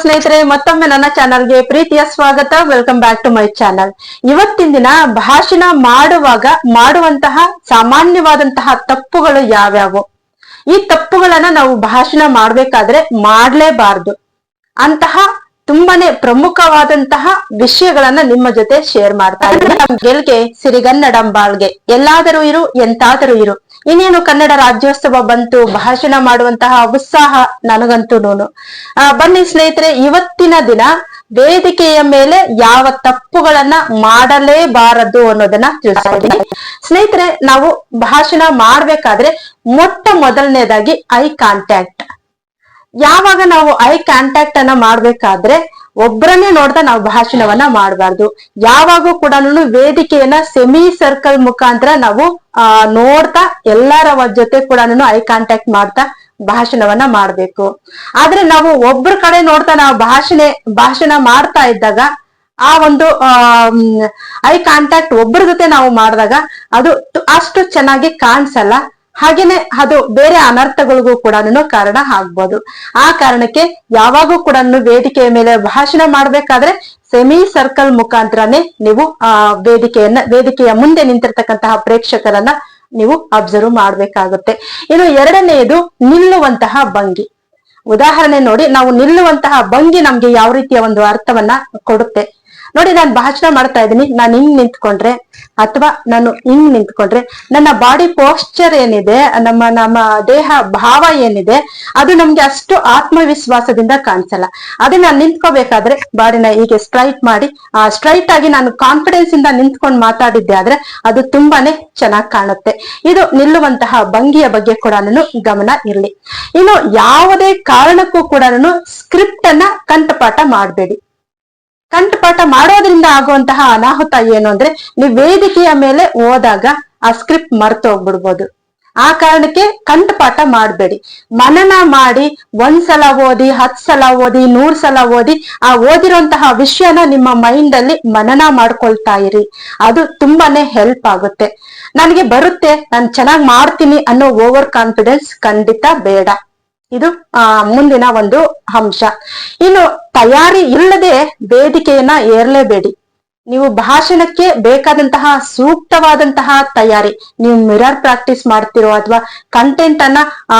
ಸ್ನೇಹಿತರೆ, ಮತ್ತೊಮ್ಮೆ ನನ್ನ ಚಾನಲ್ಗೆ ಪ್ರೀತಿಯ ಸ್ವಾಗತ. Welcome back to my channel ಇವತ್ತಿನ ದಿನ ಭಾಷಣ ಮಾಡುವಾಗ, ಮಾಡುವಂತಹ ಸಾಮಾನ್ಯವಾದಂತಹ ತಪ್ಪುಗಳು ಯಾವ್ಯಾವು? ಈ ತಪ್ಪುಗಳನ್ನ ನಾವು ಭಾಷಣ ಮಾಡ್ಬೇಕಾದ್ರೆ ಮಾಡ್ಲೇಬಾರ್ದು. ಅಂತಹ ತುಂಬಾನೇ ಪ್ರಮುಖವಾದಂತಹ ವಿಷಯಗಳನ್ನ ನಿಮ್ಮ ಜೊತೆ ಶೇರ್ ಮಾಡ್ತಾ ಇದ್ದೀನಿ. ಗೆಲ್ಗೆ ಸಿರಿಗನ್ನಡಂಬಾಳ್ಗೆ ಎಲ್ಲಾದರೂ ಇರು, ಎಂತಾದರೂ ಇರು. ಇನ್ನೇನು ಕನ್ನಡ ರಾಜ್ಯೋತ್ಸವ ಬಂತು, ಭಾಷಣ ಮಾಡುವಂತಹ ಉತ್ಸಾಹ ನನಗಂತೂ ಬನ್ನಿ ಸ್ನೇಹಿತರೆ, ಇವತ್ತಿನ ದಿನ ವೇದಿಕೆಯ ಮೇಲೆ ಯಾವ ತಪ್ಪುಗಳನ್ನ ಮಾಡಲೇಬಾರದು ಅನ್ನೋದನ್ನ ತಿಳಿಸ್ತಾ ಇದ್ದೀನಿ ಸ್ನೇಹಿತರೆ, ನಾವು ಭಾಷಣ ಮಾಡ್ಬೇಕಾದ್ರೆ ಮೊಟ್ಟ ಮೊದಲನೇದಾಗಿ ಐ ಕಾಂಟ್ಯಾಕ್ಟ್ ಯಾವಾಗ ನಾವು ಐ ಕಾಂಟ್ಯಾಕ್ಟ್ ಅನ್ನ ಮಾಡ್ಬೇಕಾದ್ರೆ ಒಬ್ಬರನ್ನೇ ನೋಡ್ತಾ ನಾವು ಭಾಷಣವನ್ನ ಮಾಡಬಾರ್ದು. ಯಾವಾಗೂ ಕೂಡ ವೇದಿಕೆಯನ್ನ ಸೆಮಿ ಸರ್ಕಲ್ ಮುಖಾಂತರ ನಾವು, ಆ, ನೋಡ್ತಾ, ಎಲ್ಲರ ಜೊತೆ ಕೂಡ ಐ ಕಾಂಟ್ಯಾಕ್ಟ್ ಮಾಡ್ತಾ ಭಾಷಣವನ್ನ ಮಾಡ್ಬೇಕು. ಆದ್ರೆ ನಾವು ಒಬ್ಬರ ಕಡೆ ನೋಡ್ತಾ ನಾವು ಭಾಷಣೆ, ಭಾಷಣ ಮಾಡ್ತಾ ಇದ್ದಾಗ, ಆ ಒಂದು ಐ ಕಾಂಟ್ಯಾಕ್ಟ್ ಒಬ್ಬರ ಜೊತೆ ನಾವು ಮಾಡಿದಾಗ ಅದು ಅಷ್ಟು ಚೆನ್ನಾಗಿ ಕಾಣಿಸಲ್ಲ. ಹಾಗೇನೆ ಅದು ಬೇರೆ ಅನರ್ಥಗಳಿಗೂ ಕೂಡ ಕಾರಣ ಆಗ್ಬೋದು. ಆ ಕಾರಣಕ್ಕೆ ಯಾವಾಗೂ ಕೂಡ ವೇದಿಕೆಯ ಮೇಲೆ ಭಾಷಣ ಮಾಡ್ಬೇಕಾದ್ರೆ ಸೆಮಿ ಸರ್ಕಲ್ ಮುಖಾಂತರನೇ ನೀವು ಆ ವೇದಿಕೆಯನ್ನ, ವೇದಿಕೆಯ ಮುಂದೆ ನಿಂತಿರ್ತಕ್ಕಂತಹ ಪ್ರೇಕ್ಷಕರನ್ನ ನೀವು ಅಬ್ಸರ್ವ್ ಮಾಡ್ಬೇಕಾಗುತ್ತೆ. ಇನ್ನು ಎರಡನೆಯದು ನಿಲ್ಲುವಂತಹ ಭಂಗಿ. ಉದಾಹರಣೆ ನೋಡಿ, ನಾವು ನಿಲ್ಲುವಂತಹ ಭಂಗಿ ನಮ್ಗೆ ಯಾವ ರೀತಿಯ ಒಂದು ಅರ್ಥವನ್ನ ಕೊಡುತ್ತೆ? ನೋಡಿ ನಾನು ಭಾಷಣ ಮಾಡ್ತಾ ಇದ್ದೀನಿ ನಾನು ಹಿಂಗ್ ನಿಂತ್ಕೊಂಡ್ರೆ ಅಥವಾ ನಾನು ಹಿಂಗ್ ನಿಂತ್ಕೊಂಡ್ರೆ ನನ್ನ ಬಾಡಿ ಪೋಸ್ಚರ್ ಏನಿದೆ, ನಮ್ಮ ನಮ್ಮ ದೇಹ ಭಾವ ಏನಿದೆ, ಅದು ನಮ್ಗೆ ಅಷ್ಟು ಆತ್ಮವಿಶ್ವಾಸದಿಂದ ಕಾಣಿಸಲ್ಲ. ಅದೇ ನಾನು ನಿಂತ್ಕೋಬೇಕಾದ್ರೆ ಬಾಡಿನ ಹೀಗೆ ಸ್ಟ್ರೈಟ್ ಮಾಡಿ, ಆ ಸ್ಟ್ರೈಟ್ ಆಗಿ ನಾನು ಕಾನ್ಫಿಡೆನ್ಸ್ ಇಂದ ನಿಂತ್ಕೊಂಡು ಮಾತಾಡಿದ್ದೆ ಆದ್ರೆ ಅದು ತುಂಬಾನೇ ಚೆನ್ನಾಗಿ ಕಾಣುತ್ತೆ. ಇದು ನಿಲ್ಲುವಂತಹ ಭಂಗಿಯ ಬಗ್ಗೆ ಕೂಡ ನಾನು ಗಮನ ಇರಲಿ. ಇನ್ನು ಯಾವುದೇ ಕಾರಣಕ್ಕೂ ಕೂಡ ನಾನು ಸ್ಕ್ರಿಪ್ಟ್ ಅನ್ನ ಕಂಠಪಾಠ ಮಾಡಬೇಡಿ. ಕಂಠಪಾಠ ಮಾಡೋದ್ರಿಂದ ಆಗುವಂತಹ ಅನಾಹುತ ಏನು ಅಂದ್ರೆ ನೀವು ವೇದಿಕೆಯ ಮೇಲೆ ಹೋದಾಗ ಆ ಸ್ಕ್ರಿಪ್ಟ್ ಮರ್ತು ಹೋಗ್ಬಿಡ್ಬೋದು. ಆ ಕಾರಣಕ್ಕೆ ಕಂಠಪಾಠ ಮಾಡಬೇಡಿ. ಮನನ ಮಾಡಿ ಒಂದ್ಸಲ ಓದಿ ಹತ್ ಸಲ ಓದಿ ನೂರ್ ಸಲ ಓದಿ, ಆ ಓದಿರುವಂತಹ ವಿಷಯನ ನಿಮ್ಮ ಮೈಂಡ್ ಅಲ್ಲಿ ಮನನ ಮಾಡ್ಕೊಳ್ತಾ ಇರಿ. ಅದು ತುಂಬಾನೇ ಹೆಲ್ಪ್ ಆಗುತ್ತೆ. ನನಗೆ ಬರುತ್ತೆ, ನಾನು ಚೆನ್ನಾಗಿ ಮಾಡ್ತೀನಿ ಅನ್ನೋ ಓವರ್ ಕಾನ್ಫಿಡೆನ್ಸ್ ಖಂಡಿತ ಬೇಡ. ಇದು, ಆ, ಮುಂದಿನ ಒಂದು ಅಂಶ. ಇನ್ನು ತಯಾರಿ ಇಲ್ಲದೆ ವೇದಿಕೆಯನ್ನ ಏರ್ಲೇಬೇಡಿ. ನೀವು ಭಾಷಣಕ್ಕೆ ಬೇಕಾದಂತಹ ಸೂಕ್ತವಾದಂತಹ ತಯಾರಿ, ನೀವು ಮಿರರ್ ಪ್ರಾಕ್ಟೀಸ್ ಮಾಡ್ತಿರೋ ಅಥವಾ ಕಂಟೆಂಟ್ ಅನ್ನ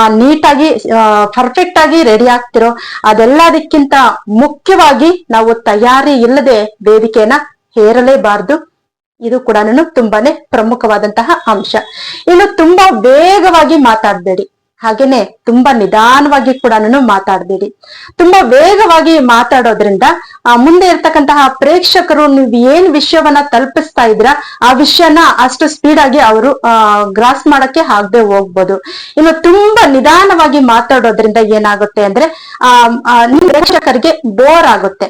ನೀಟಾಗಿ ಪರ್ಫೆಕ್ಟ್ ಆಗಿ ರೆಡಿ ಆಗ್ತಿರೋ ಅದೆಲ್ಲದಕ್ಕಿಂತ ಮುಖ್ಯವಾಗಿ ನಾವು ತಯಾರಿ ಇಲ್ಲದೆ ವೇದಿಕೆಯನ್ನ ಹೇರಲೇಬಾರ್ದು. ಇದು ಕೂಡ ತುಂಬಾನೇ ಪ್ರಮುಖವಾದಂತಹ ಅಂಶ. ಇನ್ನು ತುಂಬಾ ವೇಗವಾಗಿ ಮಾತಾಡ್ಬೇಡಿ. ಹಾಗೇನೆ ತುಂಬಾ ನಿಧಾನವಾಗಿ ಕೂಡ ಮಾತಾಡ್ಬೇಡಿ. ತುಂಬಾ ವೇಗವಾಗಿ ಮಾತಾಡೋದ್ರಿಂದ ಮುಂದೆ ಇರ್ತಕ್ಕಂತಹ ಪ್ರೇಕ್ಷಕರು ನೀವು ಏನ್ ವಿಷಯವನ್ನ ತಲುಪಿಸ್ತಾ ಇದ್ರ ಆ ವಿಷಯನ ಅಷ್ಟು ಸ್ಪೀಡ್ ಆಗಿ ಅವರು ಗ್ರಾಸ್ ಮಾಡಕ್ಕೆ ಆಗದೆ ಹೋಗ್ಬೋದು. ಇನ್ನು ತುಂಬಾ ನಿಧಾನವಾಗಿ ಮಾತಾಡೋದ್ರಿಂದ ಏನಾಗುತ್ತೆ ಅಂದ್ರೆ, ಆ ಪ್ರೇಕ್ಷಕರಿಗೆ ಬೋರ್ ಆಗುತ್ತೆ.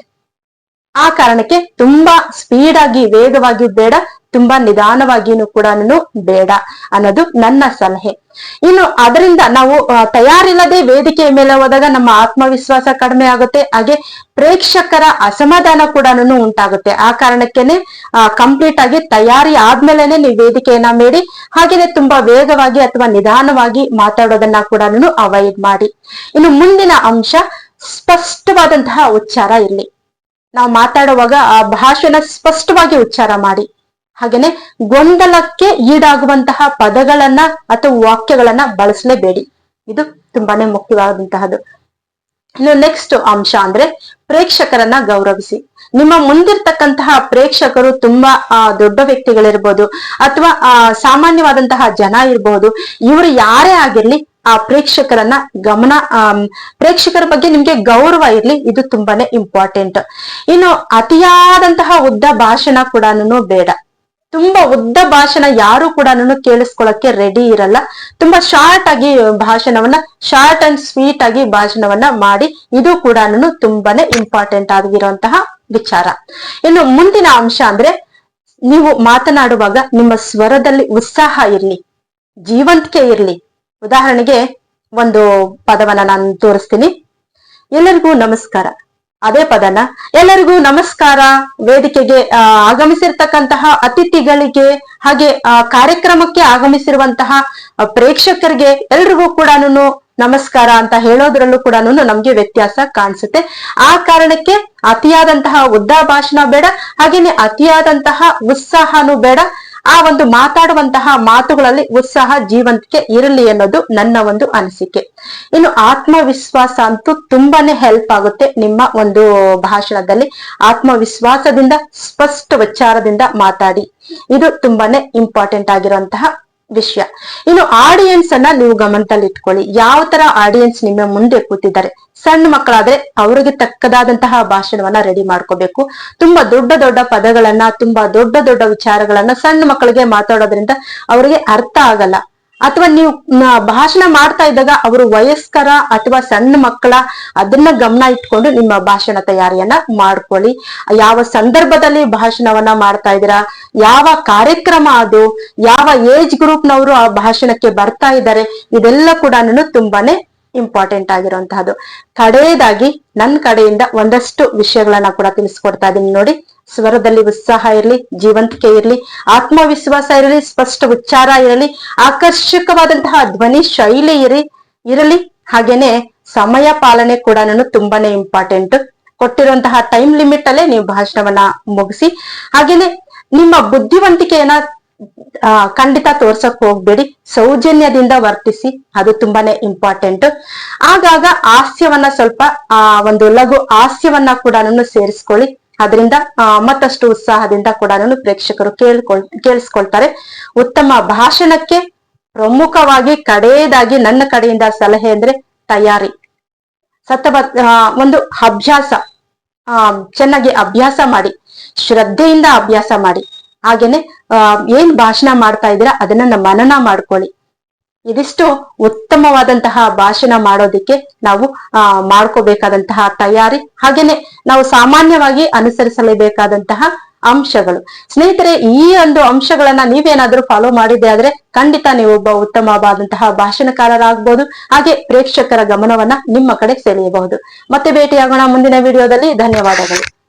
ಆ ಕಾರಣಕ್ಕೆ ತುಂಬಾ ಸ್ಪೀಡ್ ಆಗಿ ವೇಗವಾಗಿ ಬೇಡ ತುಂಬಾ ನಿಧಾನವಾಗಿನೂ ಕೂಡ ಬೇಡ ಅನ್ನೋದು ನನ್ನ ಸಲಹೆ. ಇನ್ನು ಅದರಿಂದ ನಾವು ತಯಾರಿಲ್ಲದೆ ವೇದಿಕೆಯ ಮೇಲೆ ಹೋದಾಗ ನಮ್ಮ ಆತ್ಮವಿಶ್ವಾಸ ಕಡಿಮೆ ಆಗುತ್ತೆ, ಹಾಗೆ ಪ್ರೇಕ್ಷಕರ ಅಸಮಾಧಾನ ಕೂಡ ಉಂಟಾಗುತ್ತೆ. ಆ ಕಾರಣಕ್ಕೆನೆ ಕಂಪ್ಲೀಟ್ ಆಗಿ ತಯಾರಿ ಆದ್ಮೇಲೆನೆ ನೀವು ವೇದಿಕೆಯನ್ನ ಮೇಡಿ, ಹಾಗೇನೆ ತುಂಬಾ ವೇಗವಾಗಿ ಅಥವಾ ನಿಧಾನವಾಗಿ ಮಾತಾಡೋದನ್ನ ಕೂಡ ಅವಾಯ್ಡ್ ಮಾಡಿ. ಇನ್ನು ಮುಂದಿನ ಅಂಶ, ಸ್ಪಷ್ಟವಾದಂತಹ ಉಚ್ಚಾರ ಇರಲಿ. ನಾವು ಮಾತಾಡುವಾಗ ಆ ಭಾಷೆನ ಸ್ಪಷ್ಟವಾಗಿ ಉಚ್ಚಾರ ಮಾಡಿ. ಹಾಗೇನೆ ಗೊಂದಲಕ್ಕೆ ಈಡಾಗುವಂತಹ ಪದಗಳನ್ನ ಅಥವಾ ವಾಕ್ಯಗಳನ್ನ ಬಳಸಲೇಬೇಡಿ. ಇದು ತುಂಬಾನೇ ಮುಖ್ಯವಾದಂತಹದ್ದು. ಇನ್ನು ನೆಕ್ಸ್ಟ್ ಅಂಶ ಅಂದ್ರೆ ಪ್ರೇಕ್ಷಕರನ್ನ ಗೌರವಿಸಿ. ನಿಮ್ಮ ಮುಂದಿರ್ತಕ್ಕಂತಹ ಪ್ರೇಕ್ಷಕರು ತುಂಬಾ, ಆ, ದೊಡ್ಡ ವ್ಯಕ್ತಿಗಳಿರ್ಬೋದು ಅಥವಾ, ಆ, ಸಾಮಾನ್ಯವಾದಂತಹ ಜನ ಇರಬಹುದು ಇವರು ಯಾರೇ ಆಗಿರ್ಲಿ ಆ ಪ್ರೇಕ್ಷಕರನ್ನ ಗಮನ ಪ್ರೇಕ್ಷಕರ ಬಗ್ಗೆ ನಿಮ್ಗೆ ಗೌರವ ಇರ್ಲಿ, ಇದು ತುಂಬಾನೇ ಇಂಪಾರ್ಟೆಂಟ್ ಇನ್ನು ಅತಿಯಾದಂತಹ ಉದ್ದ ಭಾಷಣ ಕೂಡ ಬೇಡ. ತುಂಬಾ ಉದ್ದ ಭಾಷಣ ಯಾರು ಕೂಡ ಕೇಳಿಸ್ಕೊಳಕ್ಕೆ ರೆಡಿ ಇರಲ್ಲ. ತುಂಬಾ ಶಾರ್ಟ್ ಆಗಿ ಭಾಷಣವನ್ನ ಶಾರ್ಟ್ ಅಂಡ್ ಸ್ವೀಟ್ ಆಗಿ ಭಾಷಣವನ್ನ ಮಾಡಿ, ಇದು ಕೂಡ ತುಂಬಾನೇ ಇಂಪಾರ್ಟೆಂಟ್ ಆಗಿರುವಂತಹ ವಿಚಾರ. ಇನ್ನು ಮುಂದಿನ ಅಂಶ ಅಂದ್ರೆ, ನೀವು ಮಾತನಾಡುವಾಗ ನಿಮ್ಮ ಸ್ವರದಲ್ಲಿ ಉತ್ಸಾಹ ಇರ್ಲಿ, ಜೀವಂತಿಕೆ ಇರ್ಲಿ. ಉದಾಹರಣೆಗೆ ಒಂದು ಪದವನ್ನ ನಾನು ತೋರಿಸ್ತೀನಿ. ಎಲ್ಲರಿಗೂ ನಮಸ್ಕಾರ. ಅದೇ ಪದನ. ಎಲ್ಲರಿಗೂ ನಮಸ್ಕಾರ. ವೇದಿಕೆಗೆ ಆಗಮಿಸಿರ್ತಕ್ಕಂತಹ ಅತಿಥಿಗಳಿಗೆ ಹಾಗೆ ಕಾರ್ಯಕ್ರಮಕ್ಕೆ ಆಗಮಿಸಿರುವಂತಹ ಪ್ರೇಕ್ಷಕರಿಗೆ ಎಲ್ರಿಗೂ ಕೂಡ ನಮಸ್ಕಾರ ಅಂತ ಹೇಳೋದ್ರಲ್ಲೂ ಕೂಡ ನಮ್ಗೆ ವ್ಯತ್ಯಾಸ ಕಾಣಿಸುತ್ತೆ. ಆ ಕಾರಣಕ್ಕೆ ಅತಿಯಾದಂತಹ ಉದ್ದ ಭಾಷಣ ಬೇಡ, ಹಾಗೇನೆ ಅತಿಯಾದಂತಹ ಉತ್ಸಾಹನೂ ಬೇಡ. ಆ ಒಂದು ಮಾತಾಡುವಂತಹ ಮಾತುಗಳಲ್ಲಿ ಉತ್ಸಾಹ ಜೀವಂತಿಕೆ ಇರಲಿ ಅನ್ನೋದು ನನ್ನ ಒಂದು ಅನಿಸಿಕೆ. ಇನ್ನು ಆತ್ಮವಿಶ್ವಾಸ ಅಂತೂ ತುಂಬಾನೇ ಹೆಲ್ಪ್ ಆಗುತ್ತೆ ನಿಮ್ಮ ಒಂದು ಭಾಷಣದಲ್ಲಿ. ಆತ್ಮವಿಶ್ವಾಸದಿಂದ, ಸ್ಪಷ್ಟ ವಿಚಾರದಿಂದ ಮಾತಾಡಿ. ಇದು ತುಂಬಾನೇ ಇಂಪಾರ್ಟೆಂಟ್ ಆಗಿರುವಂತಹ ವಿಷಯ. ಇನ್ನು ಆಡಿಯನ್ಸ್ ಅನ್ನ ನೀವು ಗಮನದಲ್ಲಿ ಇಟ್ಕೊಳ್ಳಿ. ಯಾವ ತರ ಆಡಿಯನ್ಸ್ ನಿಮ್ಮ ಮುಂದೆ ಕೂತಿದ್ದಾರೆ. ಸಣ್ಣ ಮಕ್ಕಳಾದ್ರೆ ಅವರಿಗೆ ತಕ್ಕದಾದಂತಹ ಭಾಷಣವನ್ನ ರೆಡಿ ಮಾಡ್ಕೋಬೇಕು. ತುಂಬಾ ದೊಡ್ಡ ದೊಡ್ಡ ಪದಗಳನ್ನ, ತುಂಬಾ ದೊಡ್ಡ ದೊಡ್ಡ ವಿಚಾರಗಳನ್ನ ಸಣ್ಣ ಮಕ್ಕಳಿಗೆ ಮಾತಾಡೋದ್ರಿಂದ ಅವರಿಗೆ ಅರ್ಥ ಆಗಲ್ಲ. ಅಥವಾ ನೀವು ಭಾಷಣ ಮಾಡ್ತಾ ಇದ್ದಾಗ ಅವರು ವಯಸ್ಕರ ಅಥವಾ ಸಣ್ಣ ಮಕ್ಕಳ ಅದನ್ನ ಗಮನ ಇಟ್ಕೊಂಡು ನಿಮ್ಮ ಭಾಷಣ ತಯಾರಿಯನ್ನ ಮಾಡ್ಕೊಳ್ಳಿ. ಯಾವ ಸಂದರ್ಭದಲ್ಲಿ ಭಾಷಣವನ್ನ ಮಾಡ್ತಾ ಇದ್ದೀರಾ? ಯಾವ ಕಾರ್ಯಕ್ರಮ ಅದು? ಯಾವ ಏಜ್ ಗ್ರೂಪ್ನವರು ಆ ಭಾಷಣಕ್ಕೆ ಬರ್ತಾ ಇದ್ದಾರೆ? ಇದೆಲ್ಲ ಕೂಡ ತುಂಬಾನೇ ಇಂಪಾರ್ಟೆಂಟ್ ಆಗಿರುವಂತಹದ್ದು. ಕಡೆಯದಾಗಿ ನನ್ನ ಕಡೆಯಿಂದ ಒಂದಷ್ಟು ವಿಷಯಗಳನ್ನ ಕೂಡ ತಿಳಿಸ್ಕೊಡ್ತಾ ಇದ್ದೀನಿ ನೋಡಿ. ಸ್ವರದಲ್ಲಿ ಉತ್ಸಾಹ ಇರಲಿ, ಜೀವಂತಿಕೆ ಇರಲಿ, ಆತ್ಮವಿಶ್ವಾಸ ಇರಲಿ, ಸ್ಪಷ್ಟ ಉಚ್ಚಾರ ಇರಲಿ, ಆಕರ್ಷಕವಾದಂತಹ ಧ್ವನಿ ಶೈಲಿ ಇರಿ, ಇರಲಿ. ಹಾಗೇನೆ ಸಮಯ ಪಾಲನೆ ಕೂಡ ತುಂಬಾನೇ ಇಂಪಾರ್ಟೆಂಟ್ ಕೊಟ್ಟಿರುವಂತಹ ಟೈಮ್ ಲಿಮಿಟ್ ಅಲ್ಲೇ ನೀವು ಭಾಷಣವನ್ನ ಮುಗಿಸಿ. ಹಾಗೇನೆ ನಿಮ್ಮ ಬುದ್ಧಿವಂತಿಕೆಯನ್ನ ಖಂಡಿತ ತೋರ್ಸಕ್ ಹೋಗ್ಬೇಡಿ. ಸೌಜನ್ಯದಿಂದ ವರ್ತಿಸಿ, ಅದು ತುಂಬಾನೇ ಇಂಪಾರ್ಟೆಂಟ್ ಆಗಾಗ ಹಾಸ್ಯವನ್ನ ಸ್ವಲ್ಪ, ಆ, ಒಂದು ಲಘು ಹಾಸ್ಯವನ್ನ ಕೂಡ ಸೇರಿಸ್ಕೊಳ್ಳಿ. ಅದರಿಂದ ಮತ್ತಷ್ಟು ಉತ್ಸಾಹದಿಂದ ಕೂಡ ಪ್ರೇಕ್ಷಕರು ಕೇಳ್ಕೊಳ್, ಕೇಳಿಸ್ಕೊಳ್ತಾರೆ. ಉತ್ತಮ ಭಾಷಣಕ್ಕೆ ಪ್ರಮುಖವಾಗಿ ಕಡೆಯದಾಗಿ ನನ್ನ ಕಡೆಯಿಂದ ಸಲಹೆ ಅಂದ್ರೆ ತಯಾರಿ. ಸತವ ಒಂದು ಅಭ್ಯಾಸ. ಆ, ಚೆನ್ನಾಗಿ ಅಭ್ಯಾಸ ಮಾಡಿ. ಶ್ರದ್ಧೆಯಿಂದ ಅಭ್ಯಾಸ ಮಾಡಿ. ಹಾಗೇನೆ, ಆ, ಏನ್ ಭಾಷಣ ಮಾಡ್ತಾ ಇದ್ದೀರಾ ಅದನ್ನ ಮನನ ಮಾಡ್ಕೊಳ್ಳಿ. ಇದಿಷ್ಟು ಉತ್ತಮವಾದಂತಹ ಭಾಷಣ ಮಾಡೋದಿಕ್ಕೆ ನಾವು, ಆ, ಮಾಡ್ಕೋಬೇಕಾದಂತಹ ತಯಾರಿ. ಹಾಗೇನೆ ನಾವು ಸಾಮಾನ್ಯವಾಗಿ ಅನುಸರಿಸಲೇಬೇಕಾದಂತಹ ಅಂಶಗಳು. ಸ್ನೇಹಿತರೆ, ಈ ಒಂದು ಅಂಶಗಳನ್ನ ನೀವೇನಾದ್ರೂ ಫಾಲೋ ಮಾಡಿದ್ದೆ ಆದ್ರೆ ಖಂಡಿತ ನೀವು ಒಬ್ಬ ಉತ್ತಮವಾದಂತಹ ಭಾಷಣಕಾರರಾಗ್ಬೋದು. ಹಾಗೆ ಪ್ರೇಕ್ಷಕರ ಗಮನವನ್ನ ನಿಮ್ಮ ಕಡೆ ಸೆಳೆಯಬಹುದು. ಮತ್ತೆ ಭೇಟಿಯಾಗೋಣ ಮುಂದಿನ ವಿಡಿಯೋದಲ್ಲಿ ಧನ್ಯವಾದಗಳು.